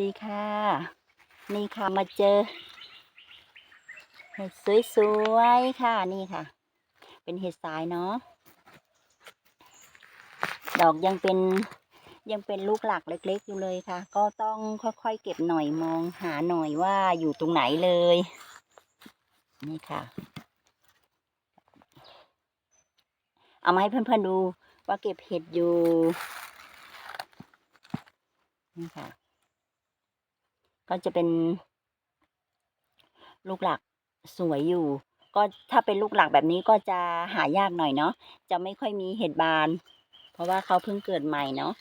ดีค่ะ นี่ค่ะมาเจอเห็ดสวยๆค่ะนี่ค่ะ เป็นเห็ดสายเนาะดอกยังเป็นยังเป็นลูกหลักเล็ก ๆ อยู่เลยค่ะ ก็ต้องค่อยๆเก็บหน่อยมองหาหน่อยว่าอยู่ตรงไหนเลย นี่ค่ะ เอามาให้เพื่อนๆดูว่าเก็บเห็ดอยู่ นี่ค่ะ ก็จะเป็น ลูกหลักสวยอยู่ ก็ถ้าเป็นลูกหลักแบบนี้ก็จะหายากหน่อยเนาะจะไม่ค่อยมีเห็ดบาน เพราะว่าเขาเพิ่งเกิดใหม่เนาะ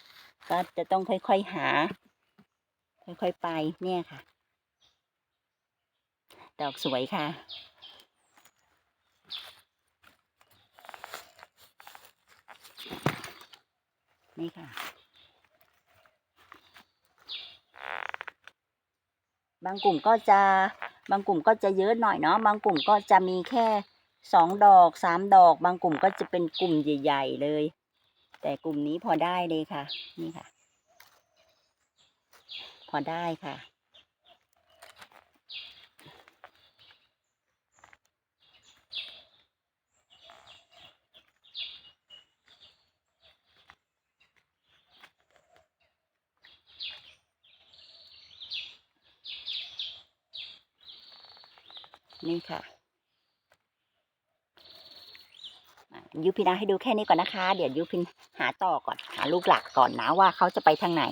ก็จะต้องค่อยๆหา ค่อยๆไปเนี่ยค่ะ ดอกสวยค่ะนี่ค่ะ บางกลุ่มก็จะบางกลุ่มก็จะเยอะหน่อยเนาะบางกลุ่มก็จะมีแค่สองดอกสามดอก บางกลุ่มก็จะเป็นกลุ่มใหญ่ ๆ เลย แต่กลุ่มนี้พอได้เลยค่ะ นี่ค่ะ พอได้ค่ะ นี่ค่ะยุพินาให้ดูแค่นี้ก่อนนะคะ เดี๋ยวยุพินหาต่อก่อน หาลูกหลักก่อนนะว่าเขาจะไปทางไหน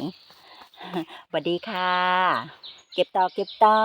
สวัสดีค่ะ เก็บต่อเก็บต่อ